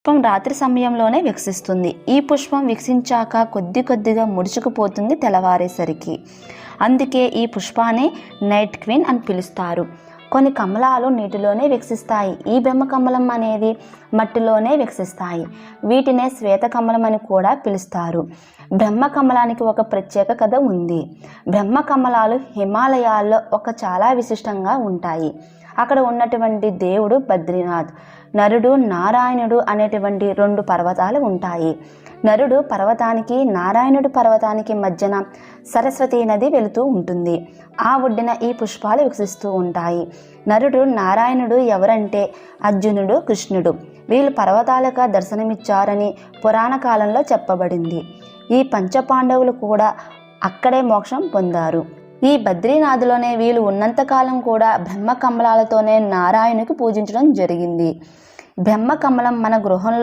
పుష్పం రాత్రి సమయంలోనే వికసిస్తుంది. ఈ పుష్పం వికసించాక కొద్ది కొద్దిగా ముడుచుకుపోతుంది తెల్లవారేసరికి. అందుకే ఈ పుష్పాన్ని నైట్ క్వీన్ అని పిలుస్తారు. కొన్ని కమలాలు నీటిలోనే వికసిస్తాయి. ఈ బ్రహ్మ కమలం అనేది మట్టిలోనే వికసిస్తాయి. వీటినే శ్వేత కమలం అని కూడా పిలుస్తారు. బ్రహ్మ కమలానికి ఒక ప్రత్యేక కథ ఉంది. బ్రహ్మ కమలాలు హిమాలయాల్లో ఒక చాలా విశిష్టంగా ఉంటాయి. అక్కడ ఉన్నటువంటి దేవుడు బద్రీనాథ్ నరుడు నారాయణుడు అనేటువంటి రెండు పర్వతాలు ఉంటాయి. నరుడు పర్వతానికి నారాయణుడు పర్వతానికి మధ్యన సరస్వతి నది వెళుతూ ఉంటుంది. ఆ ఒడ్డున ఈ పుష్పాలు వికసిస్తూ ఉంటాయి. నరుడు నారాయణుడు ఎవరంటే అర్జునుడు కృష్ణుడు. వీళ్ళు పర్వతాలుగా దర్శనమిచ్చారని పురాణ కాలంలో చెప్పబడింది. ఈ పంచపాండవులు కూడా అక్కడే మోక్షం పొందారు. ఈ బద్రీనాథ్లోనే వీళ్ళు ఉన్నంతకాలం కూడా బ్రహ్మ కమలాలతోనే నారాయణునికి పూజించడం జరిగింది. బ్రహ్మ కమలం మన గృహంలో